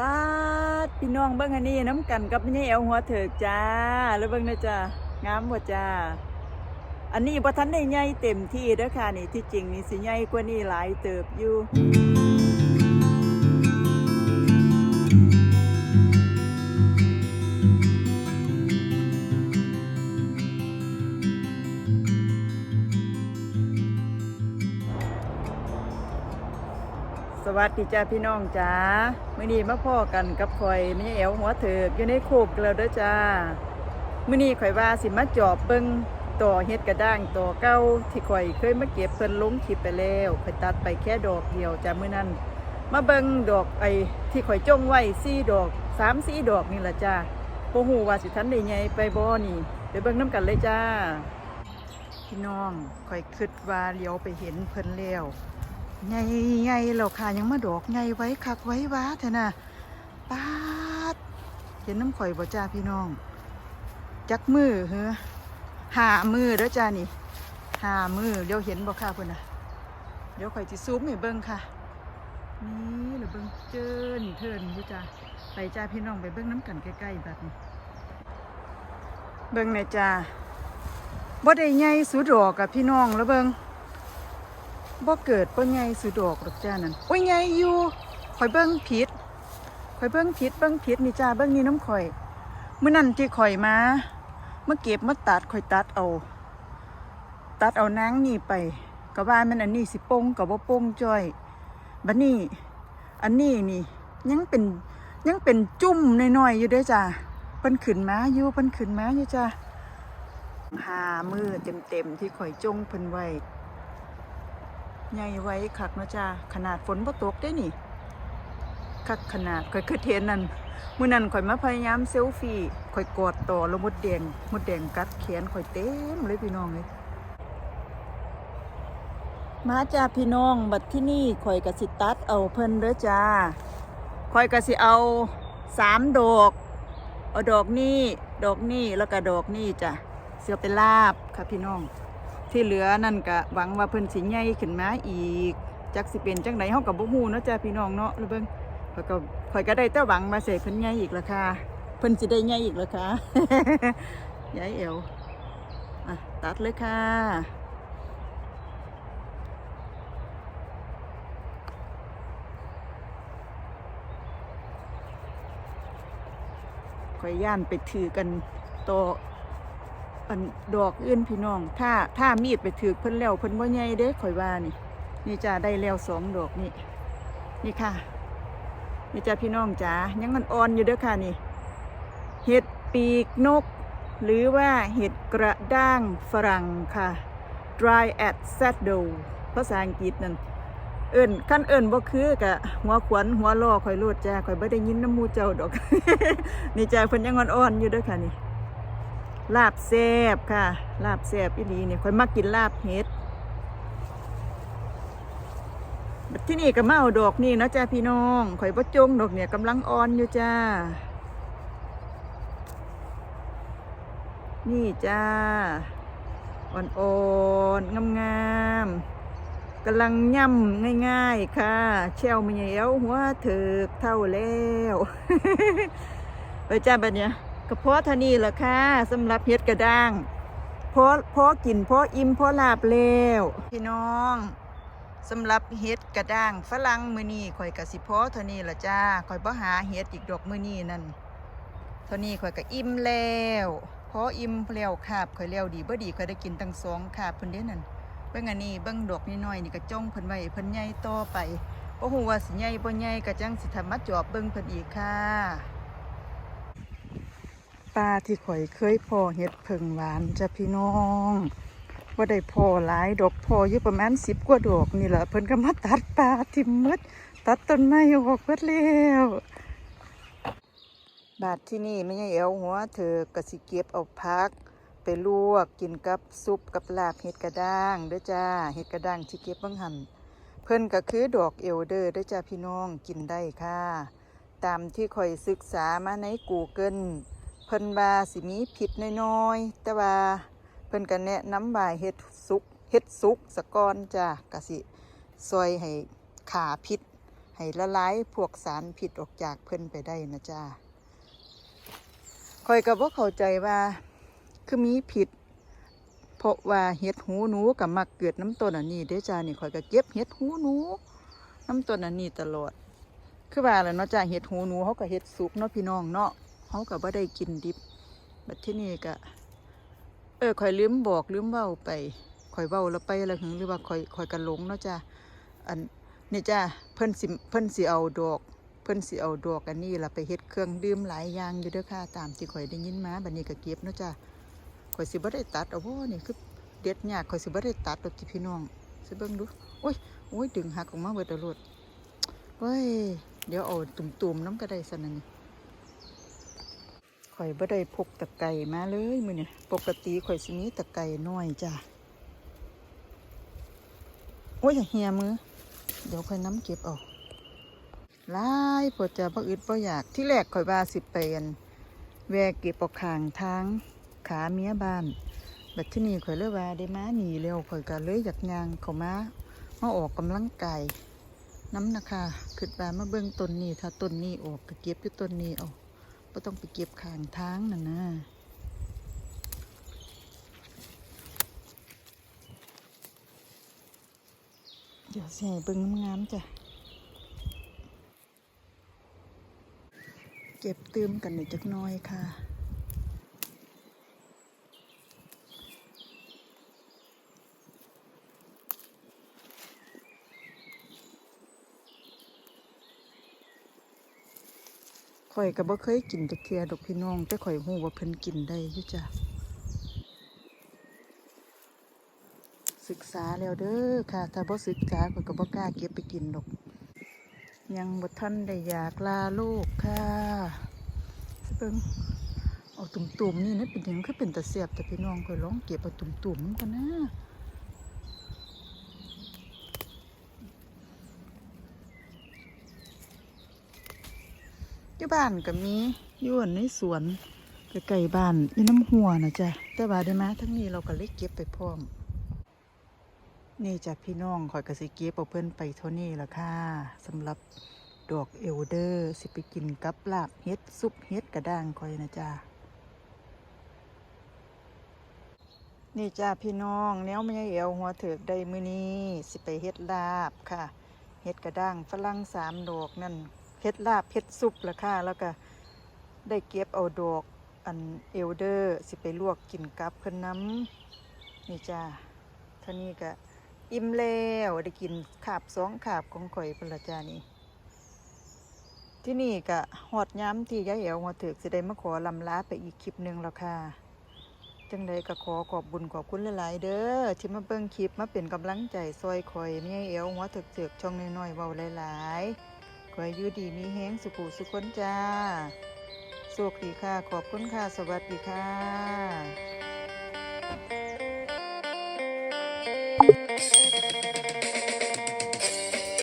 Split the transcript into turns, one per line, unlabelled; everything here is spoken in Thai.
ป้าพี่น้องเบิ้งอันนี้น้ำกันกับนี่เอวหัวเถิกจ้า แล้วเบิ้งนะจ้างามบ่จ้า อันนี้บ่ทันได้ใหญ่เต็มที่เด้อค่ะนี่ที่จริงนี่สิใหญ่กว่านี้หลายเติบอยู่ วัสดีจ้าพี่น้องจ้ามื่อนี้มาพ่อกันกับข่อยแม่แอวหัวเถิกอยู่ในโคกแล้วเด้อจ้ามื่อนี้ข่อยว่าสิมาจอบเบิงต่อเฮ็ดกระด้างต่อเก้าที่ข่อยเคยมาเก็บเพิ่นลงคลิปไปแล้วข่อยตัดไปแค่ดอกเดียวจ้ามื้อนั้น มาเบิงดอกไอ้ที่ข่อยจ้องไว้สี่ดอกสามสี่ดอกนี่ละจ้าบ่ฮู้ว่าสิทันได้ใหญ่ไปบ่นี่ไปเบิงน้ำกันเลยจ้า พี่น้องข่อยคิดว่าเลี้ยวไปเห็นเพิ่นแล้ว ไงไงเราค่ะยังมาดอกไงไว้คักไว้ว้าเถอะนะปาดเห็นน้ำข่อยบ่จ้าพี่น้อง จักมือเฮ้อหามือเด้อจ้านี่หามือเดี๋ยวเห็นบ่ค่ะเพิ่นนะเดี๋ยวข่อยสิซูมให้เบิ่งค่ะ นี่หรือเบิ่งเจินเทินอยู่จ้าไปจ้าพี่น้องไปเบิ่งน้ำกันใกล้ๆแบบนี้ เบิ่งในจ้าบ่ได้ใหญ่สุดดอกกับพี่น้องแล้วเบิง บ่เกิดบ่ใหญ่สุดดอกหรอกจ้านั่นโอ้ยใหญ่อยู่ข่อยเบิ่งผิดข่อยเบิ่งผิดเบิ่งผิดนี่จ้าเบิ่งนี่น้ำข่อยเมื้อนั้นที่ข่อยมาเมื่อเก็บมาตัดข่อยตัดเอา ตัดเอานางนี่ไปก็ว่ามันอันนี้สิโป่งก็บ่โป่งจ้อยบัดนี้ อันนี้นี่ ยังเป็นยังเป็นจุ่มน้อยๆอยู่ด้อจ้าเพิ่นขึ้นมาอยู่เพิ่นขึ้นมาอยู่จ้าหามือเต็มๆที่ข่อยจงเพิ่นไว้ ใหญ่ไว้คักเนาะจ้าขนาดฝนบ่ตกได้นี่คักขนาดข่อยคือเทนนั่นมื้อนั้นข่อยมาพยายามเซลฟี่ข่อยกอดต่อแล้วมดแดงมดแดงกัดแขนข่อยเต็มเลยพี่น้องเลยมาจ้าพี่น้องบัดที่นี่ข่อยก็สิตัดเอาเพิ่นเด้อจ้าข่อยก็สิเอาสามดอกเอาดอกนี้ดอกนี้แล้วก็ดอกนี้จ้ะเสือเป็นลาบค่ะพี่น้อง ที่เหลือนั่นก็หวังว่าเพิ่นสิใหญ่ขึ้นมาอีกจักสิเป็นจังไดเฮาก็บ่ฮู้เนาะจ้ะพี่น้องเนาะเบิ่งข่อยก็ข่อยก็ได้แต่หวังมาใส่เพิ่นใหญ่อีกละค่ะเพิ่นสิได้ใหญ่อีกละค่ะยายเอวอะตัดเลยค่ะข่อยย่านไปถือกันโต อันดอกอื่นพี่น้อง ถ้าถ้ามีดไปถือเพิ่นแล้วเพิ่นบ่ใหญ่เด้ข่อยว่านี่ นี่จ้าได้แล้วสองดอกนี่ นี่ค่ะ นี่จ้าพี่น้องจ๋ายังมันอ่อนอยู่เด้อค่ะนี่ เห็ดปีกนก หรือว่าเห็ดกระด้างฝรั่งค่ะ dry at saddle ภาษาอังกฤษนั่นเอิ้นขั้นเอิ้นบ่คือกะหัวขวัญหัวล้อข่อยโลดจ้าข่อยบ่ได้ยินน้ำมูเจ้าดอก นี่จ้าเพิ่นยังอ่อนๆอยู่เด้อค่ะนี่ ลาบแซบค่ะ ลาบแซบอีหลีเนี่ยคอยมักกินลาบเห็ดที่นี่ก็เอาดอกนี่นะจ้าพี่น้องข่อยบ่จงดอกเนี่ยกำลังอ่อนอยู่จ้า นี่จ้า อ่อนๆ งามๆกำลังย่ำง่ายๆ ค่ะเชลมีเหยวหัวเถิกเท่าแล้ว ไปจ้าบัดเนี่ย ก็เพราะท่านี้แหละค่ะสำหรับเฮ็ดกระด้างเพราะเพราะกินเพราะอิ่มเพราะลาบแล้วพี่น้องสำหรับเฮ็ดกระด้างฝรั่งมือนี้ข่อยก็สิเพาะเท่านี้ละจ้าข่อยบ่หาเฮ็ดอีกดอกมือนี้นั่นเท่านี้ข่อยก็อิ่มแล้วพออิ่มแล้วคาบข่อยแล้วดีบ่ดีข่อยได้กินตั้งสองคาบเพิ่นเด้นั่นเบิ่งอันนี้เบิ่งดอกน้อยๆนี่ก็จ้องเพิ่นไว้เพิ่นใหญ่ต่อไปบ่ฮู้ว่าสิใหญ่บ่ใหญ่ก็จังสิทำมาจอบเบิ่งเพิ่นอีกค่ะ ปลาที่ข่อยเคยพอเห็ดเพิงหวานจ้ะพี่น้องว่าได้พอหลายดอกพออยู่ประมาณสิบกว่าดอกนี่แหละเพิ่นก็มาตัดปลาทิมหมดตัดต้นไม้ออกหมดแล้วบาดที่นี่ไม่ใช่เอวหัวเธอกระสิเก็บเอาพัก ไปลวกกินกับซุปกับลาบเห็ดกระด้างเด้อจ้าเห็ดกระด้างที่เก็บบังหันเพิ่นก็คือดอกเอวเดอร์เด้อจ้าพี่น้องกินได้ค่ะ ตามที่ข่อยศึกษามาใน Google เพิ่นว่าสิมีผิดน้อยๆ แต่ว่าเพิ่นก็แนะนำว่าเฮ็ดสุกเฮ็ดสุกสะกอนจ้ะกะสิซอยให้ขาพิษ ให้ละลายพวกสารผิดออกจากเพิ่นไปได้นะจ้าคอยกับว่าเข้าใจว่าคือมีผิด เพราะว่าเห็ดหูหนูกับมักเกิดน้ำต้นอันนี้เด้จ้านี่คอยก็เก็บเห็ดหูหนู น้ำต้นอันนี้ตลอด คือว่าแหล้วเนาะจ้าเห็ดหูหนูเขาก็เห็ดสุกเนาะพี่น้องเนาะ เขาก็บ่ได้กินดิบบัดที่นี่ก็เออคอยลืมบอกลืมเว้าไปคอยเว้าแล้วไปแล้วหึงหรือว่าคอยคอยกันหลงเนาะจ้าอันนี่จ้าเพิ่นสิเพิ่นสิเอาดอกเพิ่นสิเอาดอกอันนี้ล่ะไปเฮ็ดเครื่องดื่มหลายอย่างอยู่เด้อค่ะตามที่ข่อยได้ยินมาบัดนี้ก็เก็บเนาะจ้าข่อยสิบ่ได้ตัดเอาบ่นี่คือเด็ดยากข่อยสิบ่ได้ตัดดอกที่พี่น้องสิเบิ่งดูโอ้ยโอ้ยดึงหักออกมาเบิดแล้วโลดเว้ยเดี๋ยวเอาตุ่มๆน้ำก็ได้ซั่นนั่นนี่ ข่อยบ่ได้พกตะไคร้มาเลยมื้อนี้ปกติข่อยสิมีตะไคร้น้อยจ้าโอ้ยอย่าเหียมือ เดี๋ยวค่อยน้ำเก็บเอาหลายปวดจะบ่อึดบ่อยากที่แรกข่อยว่าสิไปอันแวะเก็บเอาข้างทางขาเมียบ้านบัดที่นี่ข่อยเลยว่าได้มาหนีเร็วข่อยก็เลยอยากยางเขามามาออกกำลังกายน้ำนะคะคิดว่ามาเบิ่งต้นนี้ถ้าต้นนี้ออกก็เก็บอยู่ต้นนี้เอา บ่ต้องไปเก็บข้างทางนั่นนะเดี๋ยวสิให้เบิ้งงามจ้ะ เก็บตืมกันหน่อยจักน้อยค่ะ ข่อยก็บ่เคยกินจักเทียดอกพี่น้อง แต่ข่อยฮู้ว่าเพิ่นกินได้อยู่จ้ะศึกษาแล้วเด้อค่ะ ถ้าบ่ศึกษาข่อยก็บ่กล้าเก็บไปกินดอก ยังบ่ทันได้อยากลาโลกค่ะสเบิ่งเอาตุ่มๆนี่นะเป็นหยังคือเป็นตะเสียบแต่พี่น้องข่อยลองเก็บเอาตุ่มๆมันก่อนนะ อยู่บ้านก็มีอยู่อันในสวนใกล้ๆบ้านอยู่น้ำหัวนะจ๊ะแต่ว่าได้มาทั้งนี้เราก็เล็กเก็บไปพร้อม นี่จากพี่น้องคอยกระสิเก็บเอาเพิ่อนไปเท่านี้ละค่ะสำหรับดอกเอลเดอร์สิไปกินกับลาบเฮ็ดซุปเฮ็ดกระด้างคอยนะจ้านี่จ้าพี่น้องแนวไม่ใช่เอวหัวเถือกได้มือนี้สิไปเฮ็ดลาบค่ะ เฮ็ดกระด้างฝรั่งสามดอกนั่น เฮ็ดลาบเฮ็ดซุปละค่ะ แล้วก็ได้เก็บเอาดอกอันเอลเดอร์ สิไปลวกกินกับเพิ่นน้ำนี่จ้าเท่านี้ก็อิ่มแล้วได้กินขาบสองขาบของข่อยพละจานี่ที่นี่กะหอดย้ำที่ยายเอ๋วหัวเถือกสิได้มาขอลำลาไปอีกคลิปหนึ่งแล้วค่ะ จังใดก็ขอขอบบุญขอบคุณหลาย ๆ เด้อที่มาเบิ่งคลิปมาเป็นกำลังใจซอยข่อยไม่ยายเอ๋วหัวเถือกเถือกช่องน้อยๆเบาหลาย ๆ ขออยู่ดีมีแห้งสุขุสุขนจ้าโชคดีค่ะ ขอบคุณค่ะ สวัสดีค่ะ